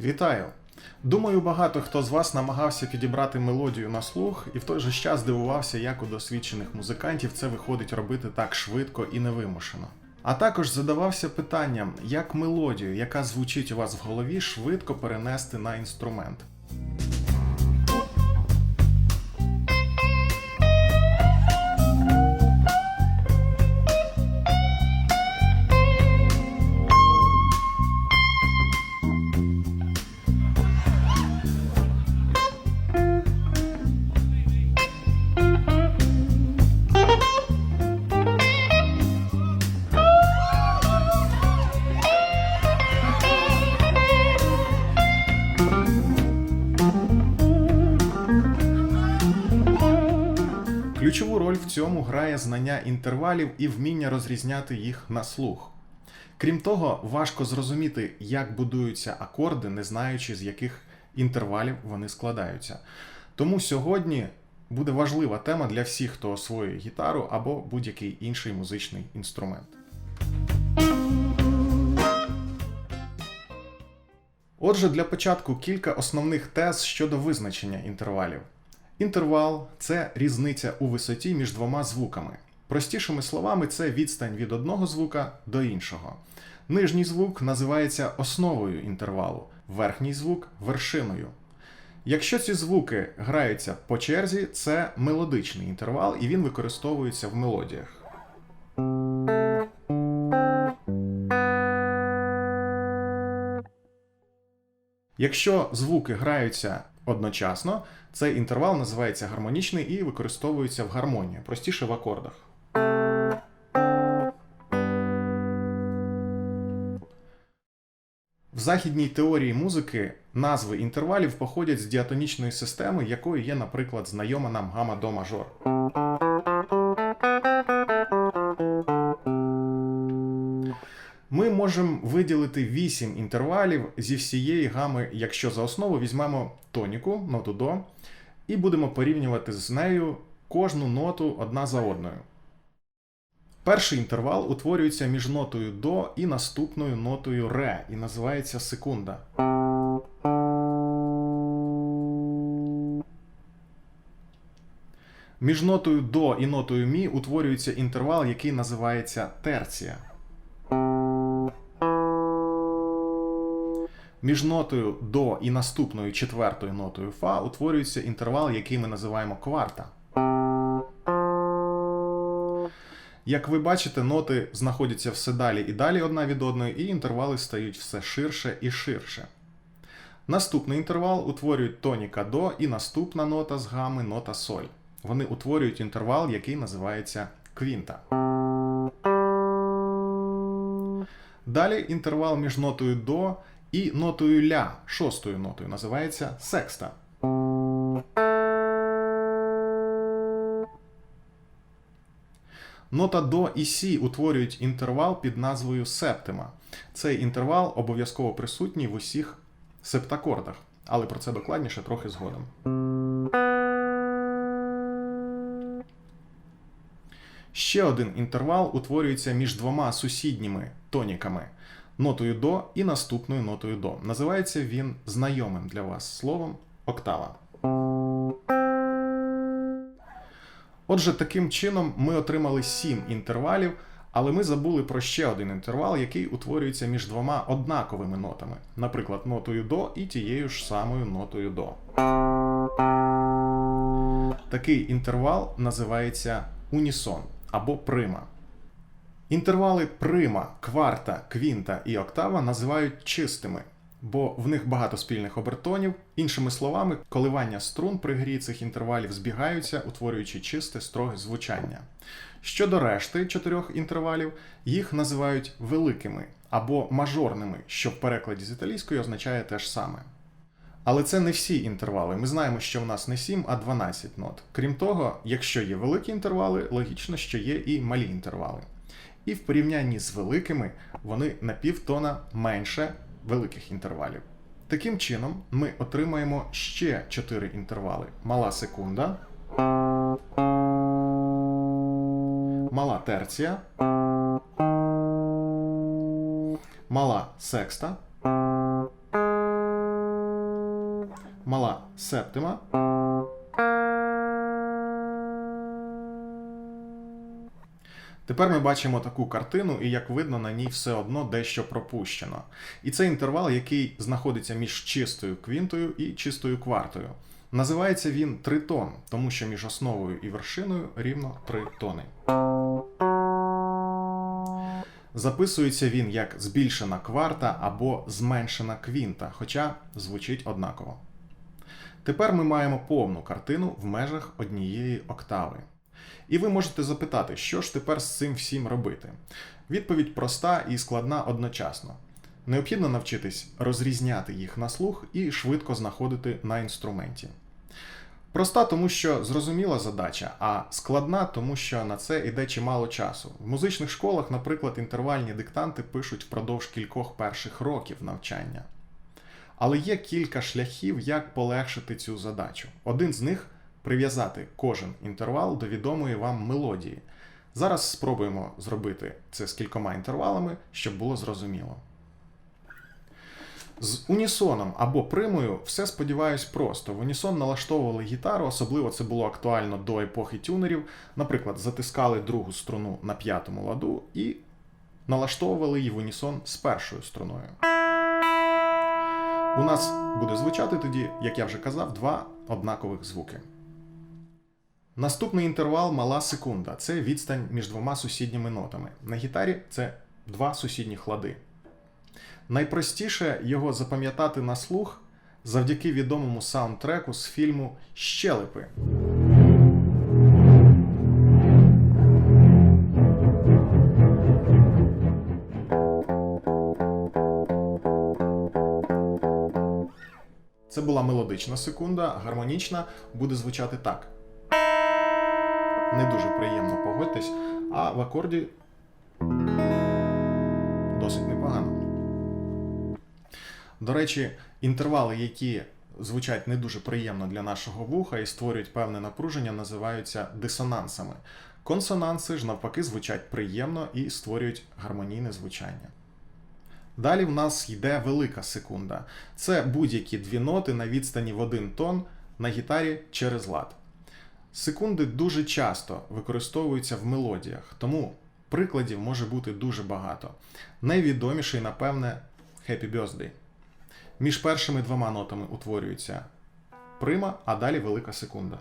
Вітаю! Думаю, багато хто з вас намагався підібрати мелодію на слух і в той же час дивувався, як у досвідчених музикантів це виходить робити так швидко і невимушено. А також задавався питанням, як мелодію, яка звучить у вас в голові, швидко перенести на інструмент. Ключову роль в цьому грає знання інтервалів і вміння розрізняти їх на слух. Крім того, важко зрозуміти, як будуються акорди, не знаючи, з яких інтервалів вони складаються. Тому сьогодні буде важлива тема для всіх, хто освоює гітару або будь-який інший музичний інструмент. Отже, для початку кілька основних тез щодо визначення інтервалів. Інтервал це різниця у висоті між двома звуками. Простішими словами, це відстань від одного звука до іншого. Нижній звук називається основою інтервалу, верхній звук вершиною. Якщо ці звуки граються по черзі, це мелодичний інтервал, і він використовується в мелодіях. Якщо звуки граються одночасно, цей інтервал називається гармонічний і використовується в гармонії, простіше в акордах. В західній теорії музики назви інтервалів походять з діатонічної системи, якою є, наприклад, знайома нам гама до мажор. Можемо виділити 8 інтервалів зі всієї гами, якщо за основу візьмемо тоніку, ноту до, і будемо порівнювати з нею кожну ноту одна за одною. Перший інтервал утворюється між нотою до і наступною нотою ре і називається секунда. Між нотою до і нотою мі утворюється інтервал, який називається терція. Між нотою до і наступною четвертою нотою фа утворюється інтервал, який ми називаємо кварта. Як ви бачите, ноти знаходяться все далі і далі одна від одної, і інтервали стають все ширше і ширше. Наступний інтервал утворюють тоніка до і наступна нота з гами нота соль. Вони утворюють інтервал, який називається квінта. Далі інтервал між нотою до і нотою ля, шостою нотою, називається секста. Нота до і сі утворюють інтервал під назвою септима. Цей інтервал обов'язково присутній в усіх септакордах, але про це докладніше трохи згодом. Ще один інтервал утворюється між двома сусідніми тоніками нотою до і наступною нотою до. Називається він знайомим для вас словом октава. Отже, таким чином ми отримали сім інтервалів, але ми забули про ще один інтервал, який утворюється між двома однаковими нотами, наприклад, нотою до і тією ж самою нотою до. Такий інтервал називається унісон або прима. Інтервали прима, кварта, квінта і октава називають чистими, бо в них багато спільних обертонів. Іншими словами, коливання струн при грі цих інтервалів збігаються, утворюючи чисте строге звучання. Щодо решти чотирьох інтервалів, їх називають великими або мажорними, що в перекладі з італійської означає те ж саме. Але це не всі інтервали. Ми знаємо, що в нас не 7, а 12 нот. Крім того, якщо є великі інтервали, логічно, що є і малі інтервали. І в порівнянні з великими вони на півтона менше великих інтервалів. Таким чином, ми отримаємо ще 4 інтервали: мала секунда, мала терція, мала секста мала септима. Тепер ми бачимо таку картину, і як видно, на ній все одно дещо пропущено. І це інтервал, який знаходиться між чистою квінтою і чистою квартою. Називається він тритон, тому що між основою і вершиною рівно три тони. Записується він як збільшена кварта або зменшена квінта, хоча звучить однаково. Тепер ми маємо повну картину в межах однієї октави. І ви можете запитати, що ж тепер з цим всім робити? Відповідь проста і складна одночасно. Необхідно навчитись розрізняти їх на слух і швидко знаходити на інструменті. Проста, тому що зрозуміла задача, а складна, тому що на це йде чимало часу. В музичних школах, наприклад, інтервальні диктанти пишуть впродовж кількох перших років навчання. Але є кілька шляхів, як полегшити цю задачу. Один з них прив'язати кожен інтервал до відомої вам мелодії. Зараз спробуємо зробити це з кількома інтервалами, щоб було зрозуміло. З унісоном або примою все сподіваюсь просто. В унісон налаштовували гітару, особливо це було актуально до епохи тюнерів. Наприклад, затискали другу струну на п'ятому ладу і налаштовували її в унісон з першою струною. У нас буде звучати тоді, як я вже казав, два однакових звуки. Наступний інтервал мала секунда. Це відстань між двома сусідніми нотами. На гітарі це два сусідні лади. Найпростіше його запам'ятати на слух завдяки відомому саундтреку з фільму Щелепи. Це була мелодична секунда, гармонічна буде звучати так. Не дуже приємно погодьтесь, а в акорді досить непогано. До речі, інтервали, які звучать не дуже приємно для нашого вуха і створюють певне напруження, називаються дисонансами. Консонанси ж навпаки звучать приємно і створюють гармонійне звучання. Далі в нас йде велика секунда. Це будь-які дві ноти на відстані в один тон на гітарі через лад. Секунди дуже часто використовуються в мелодіях, тому прикладів може бути дуже багато. Найвідоміший, напевне, Happy Birthday. Між першими двома нотами утворюється прима, а далі велика секунда.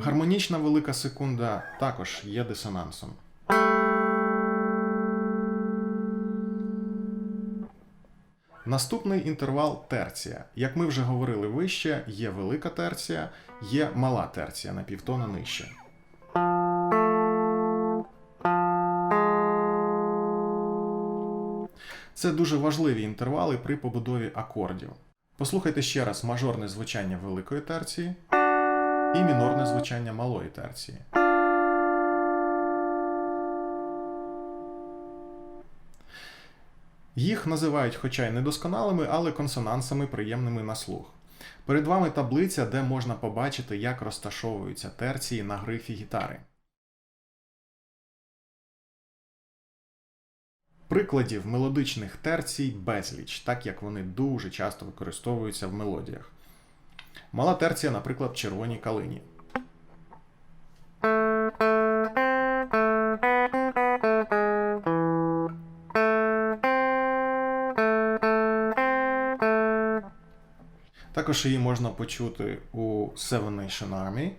Гармонічна велика секунда також є дисонансом. Наступний інтервал терція. Як ми вже говорили вище, є велика терція, є мала терція на півтона нижче. Це дуже важливі інтервали при побудові акордів. Послухайте ще раз мажорне звучання великої терції і мінорне звучання малої терції. Їх називають, хоча й недосконалими, але консонансами приємними на слух. Перед вами таблиця, де можна побачити, як розташовуються терції на грифі гітари. Прикладів мелодичних терцій безліч, так як вони дуже часто використовуються в мелодіях. Мала терція, наприклад, в червоній калині. Також її можна почути у Seven Nation Army.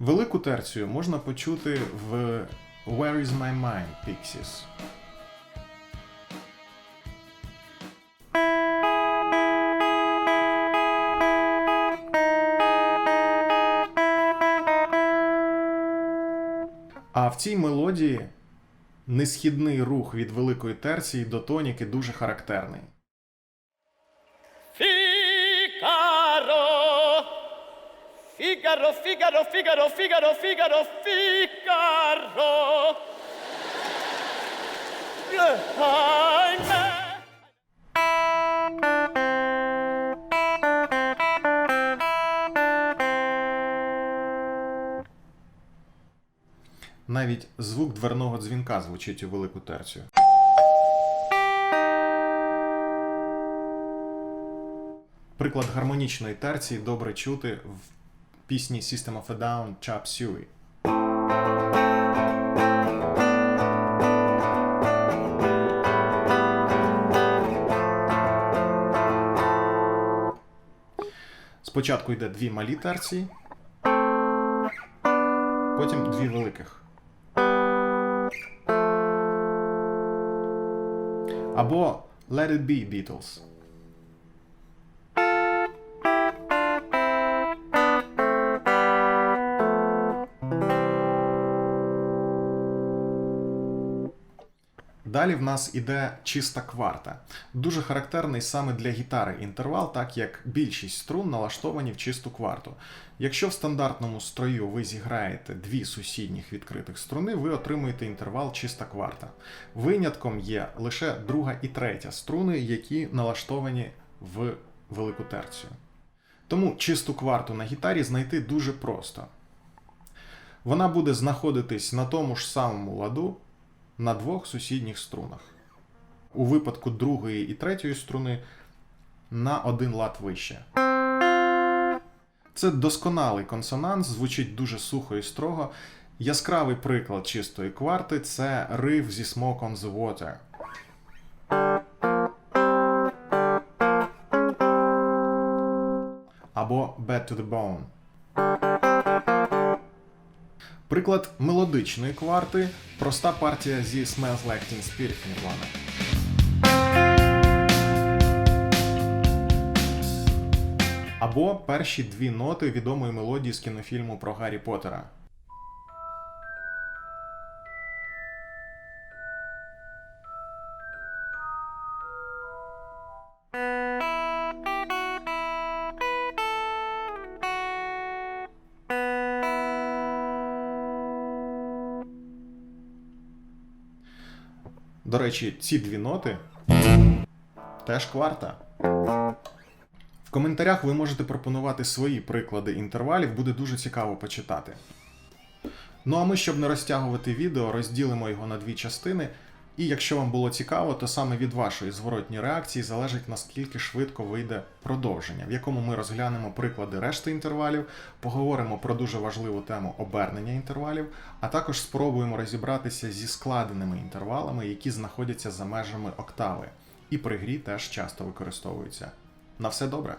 Велику терцію можна почути в Where is my mind Pixies. Мелодії несхідний рух від великої терції до тоніки дуже характерний. Фікаро, фікаро, фікаро, фікаро, фікаро, фікаро, Figaro. Навіть звук дверного дзвінка звучить у велику терцію. Приклад гармонічної терції добре чути в пісні System of a Down Chop Suey. Спочатку йде дві малі терції, потім дві великих. Або Let It Be Beatles. Далі в нас іде чиста кварта. Дуже характерний саме для гітари інтервал, так як більшість струн налаштовані в чисту кварту. Якщо в стандартному строю ви зіграєте дві сусідніх відкритих струни, ви отримуєте інтервал чиста кварта. Винятком є лише друга і третя струни, які налаштовані в велику терцію. Тому чисту кварту на гітарі знайти дуже просто. Вона буде знаходитись на тому ж самому ладу на двох сусідніх струнах. У випадку другої і третьої струни на один лад вище. Це досконалий консонанс, звучить дуже сухо і строго. Яскравий приклад чистої кварти це риф зі Smoke on the Water. Або Bad to the Bone. Приклад мелодичної кварти проста партія зі Smells Like Teen Spirit Nirvana. Або перші дві ноти відомої мелодії з кінофільму про Гаррі Поттера. До речі, ці дві ноти теж кварта. В коментарях ви можете пропонувати свої приклади інтервалів, буде дуже цікаво почитати. Ну а ми, щоб не розтягувати відео, розділимо його на дві частини. І якщо вам було цікаво, то саме від вашої зворотньої реакції залежить наскільки швидко вийде продовження, в якому ми розглянемо приклади решти інтервалів, поговоримо про дуже важливу тему обернення інтервалів, а також спробуємо розібратися зі складеними інтервалами, які знаходяться за межами октави, і при грі теж часто використовуються. На все добре!